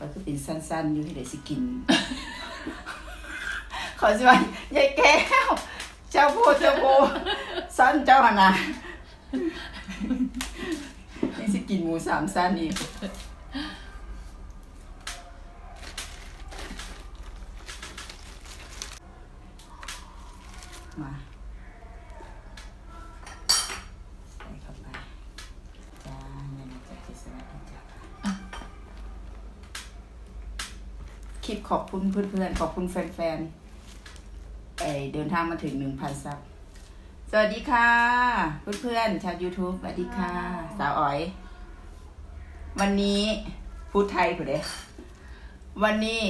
ก็คือเป็นสั้นๆ อยู่ที่ไหนสิกิน ขอสวัสดียายแก้ว เจ้าพูดเจ้าโบสั้นเจ้าหนนะนี่สิกินหมูสามสั้นอีกมาใส่เข้าไปจ้าเนี่ยจะที่สวัสดีจ้าค ลิปขอบคุณเพื่อนๆ ขอบคุณแฟนๆไอเดินทางมาถึงหนึ่งพันซับ สวัสดีค่ะ เพื่อนๆ ชาว YouTube สวัสดีค่ะ สาวอ๋อย วันนี้พูดไทยผู้เด้วันนี้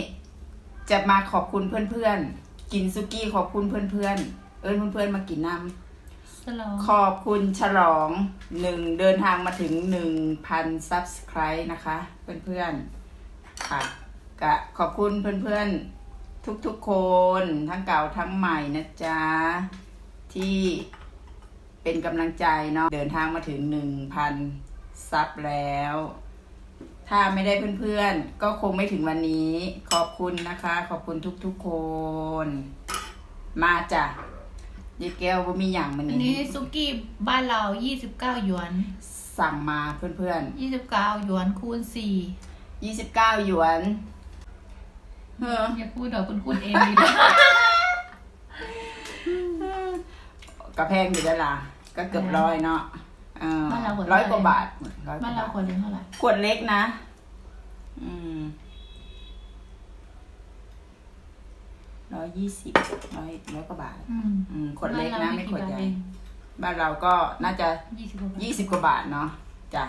จะมาขอบคุณเพื่อนๆ กินซุกี้ขอบคุณเพื่อนๆ เอิ้นเพื่อนๆ มากินน้ำสลองขอบคุณฉลองหนึ่งเดินทางมาถึงหนึ่งพันซับสไครต์นะคะ เพื่อนๆค่ะ กะขอบคุณเพื่อนๆ ทุกๆคนทั้งเก่าทั้งใหม่นะจ๊ะ ที่เป็นกำลังใจเนาะเดินทางมาถึงหนึ่งพันซับแล้ว ถ้าไม่ได้เพื่อนๆ ก็คงไม่ถึงวันนี้ ขอบคุณนะคะ ขอบคุณทุกๆคน มาจ้ะยายแก้วว่ามีอย่างมันอันนี้ซุกี้บ้านเรา 29 หยวน สั่งมาเพื่อน29 หยวนคูณๆยี่สิบเก้าหยวน เออ4อย่าพูดเดี๋ยวคุณคุณเองดีนะกระแพงอยู่ด้านล่ะก็เกือบร้อยเนาะเออบ้านเราขวดร้อยกเท่าว่าไหร่บาทร้อยกบ้าว่านเราบาทคนหนึงเท่าไหร่ขวดเล็กนะ อืมร้อยยี่สิบร้อยร้อยกว่าบาท อืมอืมขวดเล็กบ้านะราไม่ขวดใหญ่กี่บาทเองบ้านเราก็น่าจะ20กว่าบาทยี่สิบกว่าบาทเนาะจ้ะ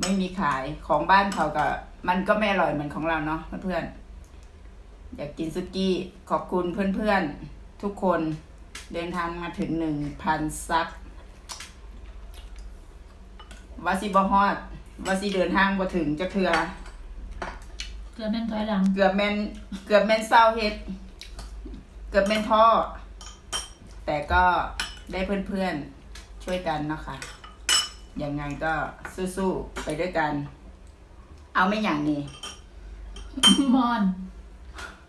ไม่มีขายของบ้านเขาก็มันก็ไม่อร่อยเหมือนของเราเนาะเพื่อนๆ อยากกินซุกี้ขอบคุณเพื่อนๆ ทุกคนเดินทางมาถึงหนึ่งพันซับวาซิบฮอดวาซิเดินทางมาถึงจะเถื่อเกลือแม่นถอยหลัง เกือบแมนเกือบแมนเศร้าเฮ็ด เกือบแมนท่อ แต่ก็ได้เพื่อนๆ ช่วยกันเนาะคะยังไงก็สู้ๆ ไปด้วยกัน เอาไม่อย่างนี้ มอน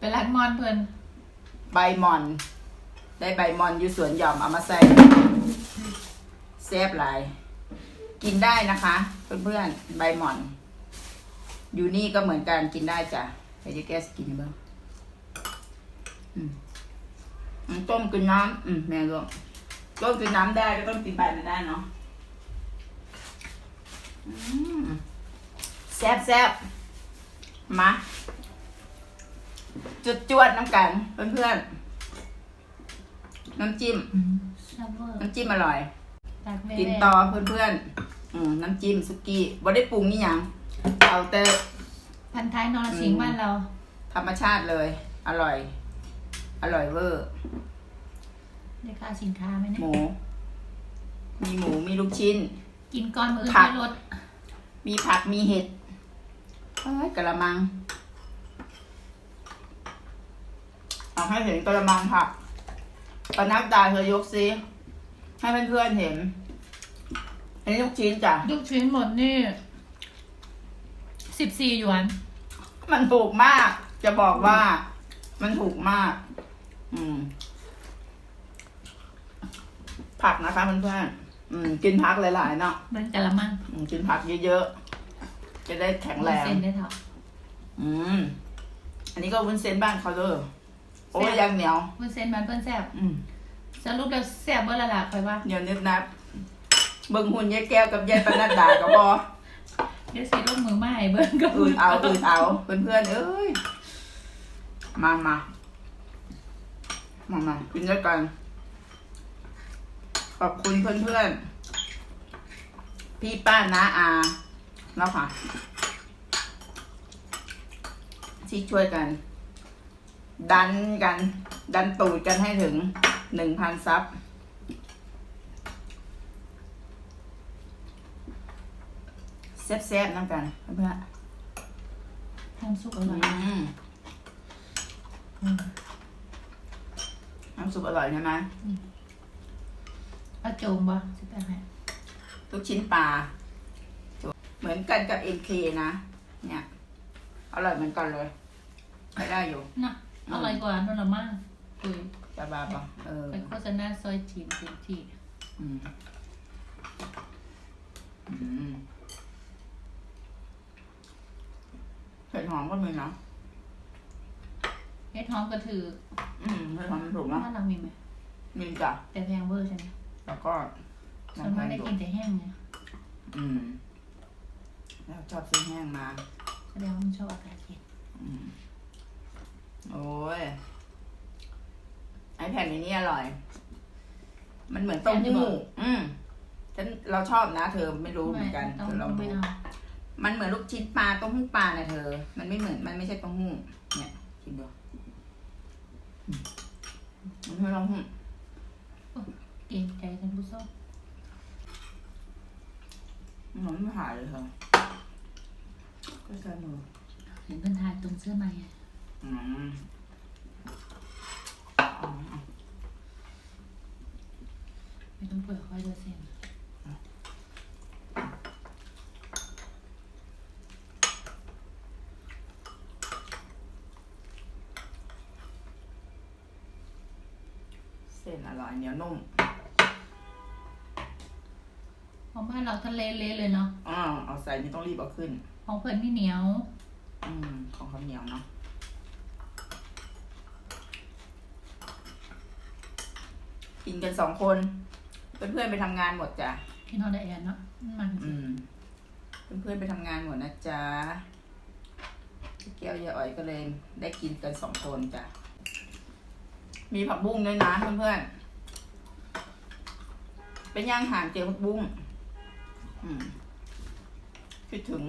ไปรักมอนเพิ่นใบหมอน ได้ใบหมอนอยู่สวนหย่อมเอามาใส่แซ่บหลาย กินได้นะคะ เพื่อนๆใบหมอน อยู่นี่ก็เหมือนกันกินได้จ้ะเดี๋ยวจะแก้สกินให้บ้างอืมต้มกินน้ำอืมแม่ก็ต้มกินน้ำได้ก็ต้องกินใบมันได้เนาะแซ่บแซ่บมา จุดจวดๆน้ำกันเพื่อนๆน้ำจิ้มอืมซับเวอร์น้ำจิ้มอร่อยรักแม่กินต่อเพื่อนๆอืมน้ำจิ้มสุกี้บ่ได้ปรุงนี่ยังเอาแต่พันท้ายนรสิงห์บ้านเรา ธรรมชาติเลย อร่อย อร่อยเวอร์ ได้ค่าสินค้าไหมหเนี่ย มู มีหมูมีลูกชิ้น กินก้อนมือผัก ไม่ลดมีผักมีเห็ดเอ้ยกระมัง เอาให้เห็นกระมังผักปนักดาเธอยกซิให้เพื่อนๆเห็น อันนี้ลูกชิ้นจ้ะ ลูกชิ้นหมดนี่สิบสี่หยวน มันถูกมาก จะบอกว่า มันถูกมาก อืม ผักนะคะเพื่อนๆอืม กินผักหลายๆเนาะเบิ่งกะละมังอืมกินผักเยอะๆ จะได้แข็งแรง เส้นได้เท่าอืม อันนี้ก็วุ้นเส้นบ้านเขาเด้อ โอ้ยแซ่บยังเหนียว วุ้นเส้นมันเพิ่นแซ่บอืมสรุปแล้วแซ่บเบ่ละล่ะคอยว่าเหนียวนึบนับ เบิ่งหุ่นยายแก้วกับยายปนัดดาก็พอเดี๋ยวสิลงมือมาให้เบิ่งก็อื่นเอาอื่นเอาเพื่อนๆเอ้ย มามามามากินด้วยกัน ขอบคุณเพื่อนๆพี่ป้าน้าอาแล้วค่ะที่ช่วยกัน ดันกัน ดันตูดกันให้ถึงหนึ่งพันซับแซ่บๆน้ำกันเพื่อนทำสุกอๆร่อยอืมน้ำซุปอร่อยใช่ไหมเอาโจมบ่สิไปให้ลูกชิ้นปลา เหมือนกันกับเอ็เคนะ เนี่ย อร่อยเหมือนกันเลยใช้ได้อยู่น่ะ อร่อยกว่านั่นละมากคุยจะบาปะเออไปโฆษณาซอยจีนเต็มที่อืมอืมเห็ดหอมก็มีนะเฮ็ดหอมก็ถือ อืมเห็ดหอมถูกนะบ้านเรามีไหม มีจ้ะแต่แพงเวอร์ใช่ไหมแล้วก็ส่วนมากได้กินแต่แห้งไงอืม แล้วชอบซื้อแห้งมาแสดงว่ามันชอบอากาศเย็นอืม โอ้ยไอแผ่นนี้อร่อย มันเหมือนเต้าหู้อืมฉันเราชอบนะ เธอไม่รู้เหมือนกันต้องเธอลองไม่ดูเอามันเหมือนลูกชิ้นปลาเต้าหู้ปลานะเธอ มันไม่เหมือนมันไม่ใช่เต้าหู้เนี่ยกินดูอืมมันไม่เต้าหู้เกรงใจท่านผู้ชมมันไม่หายเลยเธอก็ใช่มือเห็นเพื่อนทานตรงเสื้อในอะอืมอืม ไม่ต้องเปิดค่อยเดือเส้นเส้นอร่อยเหนียวนุ่มของบ้านเราทะเลเละเลยเนาะ อ่าเอาใส่นี่ต้องรีบเอาขึ้น ของเพื่อนไม่เหนียว อืม ของเขาวเหนียวเนาะ กินกันสองคน เพื่อนๆไปทำงานหมดจ้ะพี่น้องได้แอนเนาะมันอืม เพื่อนๆไปทำงานหมดนะจ๊ะพี่แก้วยายอ๋อยก็เลยได้กินกันสองคนจ้ะ มีผักบุ้งด้วยนะเพื่อนๆเป็นย่างห่างเจียวผักบุ้งอืมคิดถึง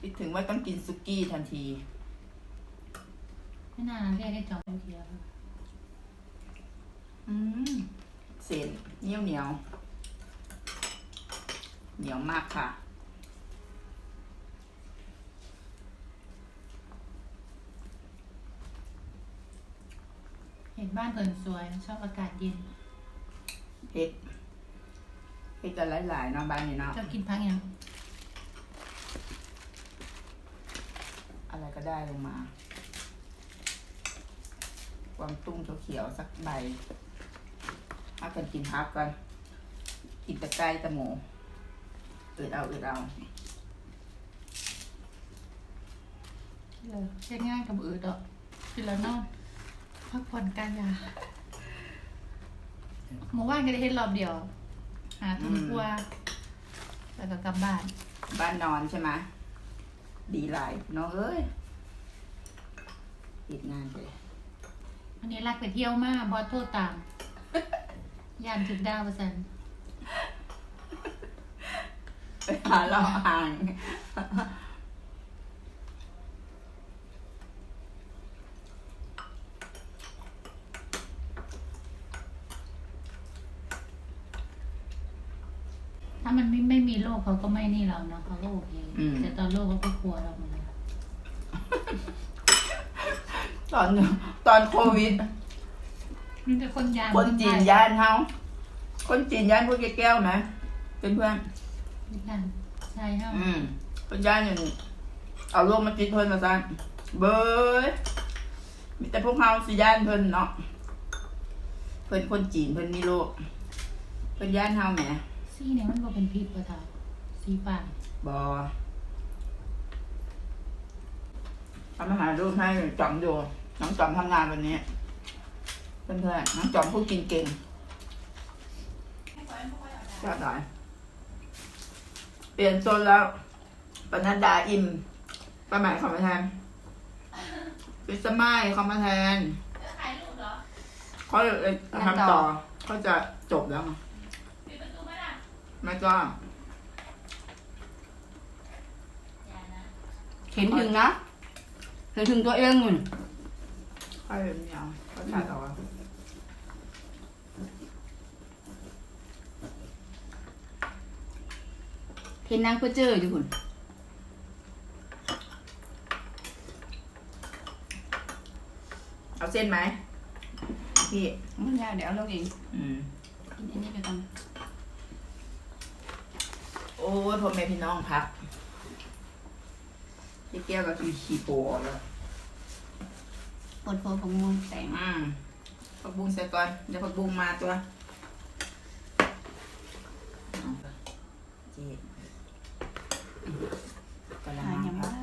คิดถึงว่าต้องกินซุกี้ทันที ไม่น่าเรียกได้จองเทียว อืมเส้นเหนียวเหนียว เหนียวมากค่ะ เห็นบ้านเพิ่นสวยชอบอากาศเย็นเผ็ดเผ็ดกันหลายๆเนาะบ้านนี้เนาะชอบกินพักยังอะไรก็ได้ลงมากวางตุ้งเขียวๆสักใบ ถ้ากันกินพักกันกินตะไคร้ตะหมูอืดเอาอืดเอาเออเช่นง่ายกับอืดอะกินแล้วนอนพักผ่อนกายาเมื่อวานก็ได้เฮ็ดรอบเดียวหาทุ่มกว่าแล้วก็กลับบ้าน บ้านนอนใช่ไหมดีหลายเนาะเอ้ยปิดงานไปเลยอันนี้รักไปเที่ยวมากบอสโทษตาม ยานถึงดาวเปอร์เซ็นต์ไปหาเราห่างถ้ามันไม่ไม่มีโรคเขาก็ไม่นี่เราเนาะเขาก็โอเคแต่ตอนโรคเขาก็กลัวเราหมดเลยตอนตอนโควิด มีแต่คนยานคนจีนย่านเฮาคนจีนย่านพวกแก้วไหมเป็นเพื่อนมีกันใช่ค่ะอืมคนย่านอย่างเอาโรคมาติดเพิ่นมาซะเบยมีแต่พวกเฮาสิย่านเพิ่นเนาะเพิ่นคนจีนเพิ่นมีโรคเพิ่นย่านเฮาแหมซีเนี่ยมันก็เป็นพิษปะทาซีป่านบอทำอาหารรูปให้จอมดูน้องจอมทำงานวันนี้ เพื่อนๆน้องจอมพูดกินเก่งชอบหน่อยเปลี่ยนโซนแล้วปนัดดาอิมประหมายเขามาแทนพิสมัยเขามาแทนเขาเลยทำต่อเขาจะจบแล้วไงไม่ก็เห็นถึงนะเห็นถึงตัวเองอยู่นี่ใครเป็นยาวเขาถ่ายเอาอะ เห็นนางเพื่อเจออยู่คุณเอาเส้นไหมพี่มันยากเดี๋ยวเอาลงเองอืมกินอันนี้ไปก่อนโอ้ยพ่อแม่พี่น้องพักพี่แก้วก็คือขี้โปออกแล้วปวดโพของมูลแต่งอืมผักบุ้งใส่ก่อนเดี๋ยวผักบุ้งมาตัวเอาไปเจ๊ กระหามังอย่างครัว่าบ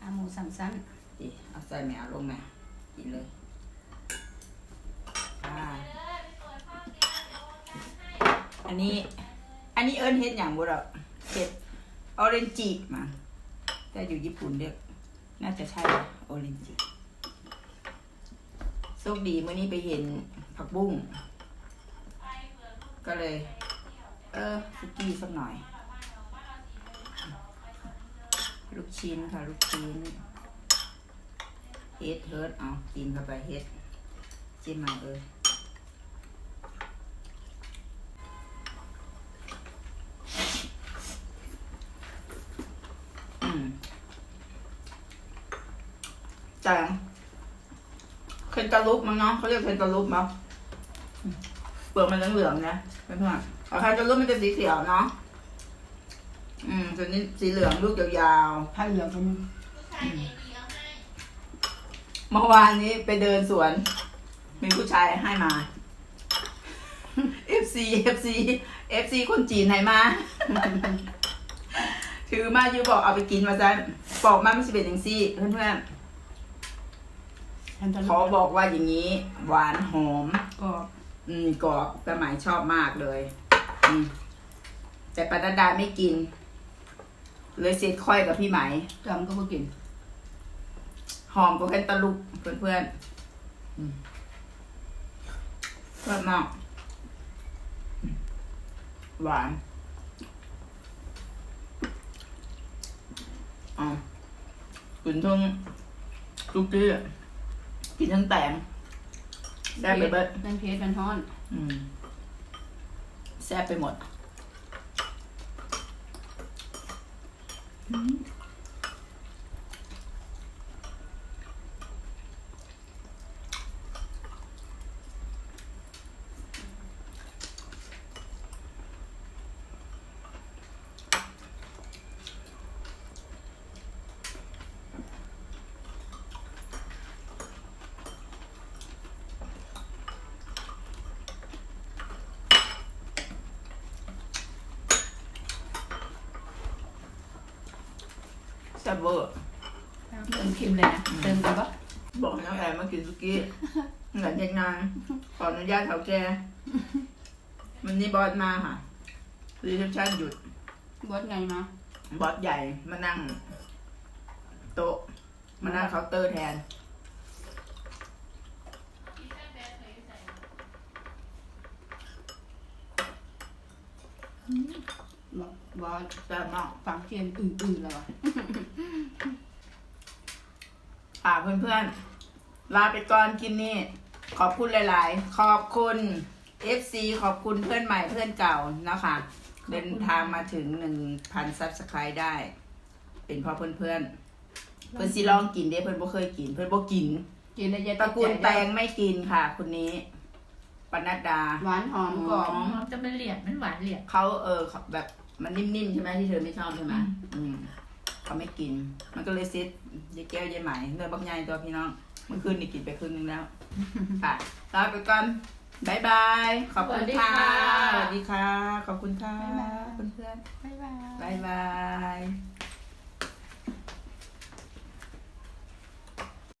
อาหมูสั่งสั้นดิเอาใส่แมวลงแม่กินเลยอ่าอันนี้ อันนี้เอิญเฮ็ดอย่างบุเราเฮ็ดออเรนจิมา แต่อยู่ญี่ปุ่นเรียกน่าจะใช่ออเรนจิโชคดีเมื่อนี้ไปเห็นผักบุ้ง ก็เลย เออสุกี้สักหน่อย ลูกชิ้นค่ะ ลูกชิ้นเฮ็ดเฮิร์ดเอากินเข้าไปเฮ็ดจิ้มมาเอออืมจังเคนตาลุปมั้งเนาะเขาเรียกเคนตาลุปมั้งเปลือกมันเหลืองๆนะเพื่อนๆ เอาเคนตาลุปมันจะสีเขียวเนาะ อืมส่วนนี้สีเหลืองลูกยาวๆผ้าเหลืองก็มีเมื่อวานนี้ไปเดินสวน มีผู้ชายให้มา FC FC FC คนจีนให้มา ถือมาอยู่บอกเอาไปกินมาซะปอกมาไม่ใช่เป็นอย่างซี่เพื่อนทำตลๆขอบอกว่าอย่างนี้ หวานหอม ก็ อืมกรอบแต่หมายชอบมากเลยอืม แต่ปานาดาไม่กิน เลยเซ็ตค่อยกับพี่ไหมจอมก็บ่กิน หอมก็แค่ตะลุกเพื่อนเพื่อนๆอืมเพื่อนมากอืมหวานอ๋อกินทั้งซุกี้อะกินทั้งแตงได้ไปเบิด นั่นเพชรมันฮ้อน อืม แซ่บไปหมด ซ่บเวอร์เติมเค็มเลยนะเติมกันปะบอกน้องแอมมากินสุกี้หลังจากงานขออนุญาตเขาแกวันนี้บอสมาค่ะรีเซพชั่นหยุดบดไงมาบอสใหญ่มานั่ง โต๊ะมานั่งเคาน์เตอร์แทนบอก บอสแซ่บมากฟังเทียนอื่นๆแล้ววะค่ะเพื่อนๆ ลาไปก่อนกินนี่ ขอบคุณหลาย ๆ ขอบคุณ FC ขอบคุณเพื่อนใหม่เพื่อนเก่านะคะเดินทางมาถึงหนึ่งพันซับสไครต์ได้ เป็นเพราะเพื่อนๆเพื่อนสิลองกินเด้เพื่อนบ่เคยกิน เพื่อนบ่กินกินได้ยายตระกูลแตงไม่กินค่ะคนนี้ ปนัดดา หวานหอมกรอบอ๋อมันจะเป็นเหลี่ยมมันหวานเหลี่ยมเขาเออเขาแบบมันนิ่มๆใช่ไหมที่เธอไม่ชอบใช่ไหมอืมเขาไม่กิน มันก็เลยซิดยายแก้วยายไหมเนื้อบักใหญ่ตัวพี่น้องเมื่อคืนนี่กินไปครึ่งนึงแล้วค่ะลาไปก่อนบายบาย ขอบคุณค่ะ สวัสดีค่ะ ขอบคุณค่ะเพื่อนบ๊ายบายๆบายบาย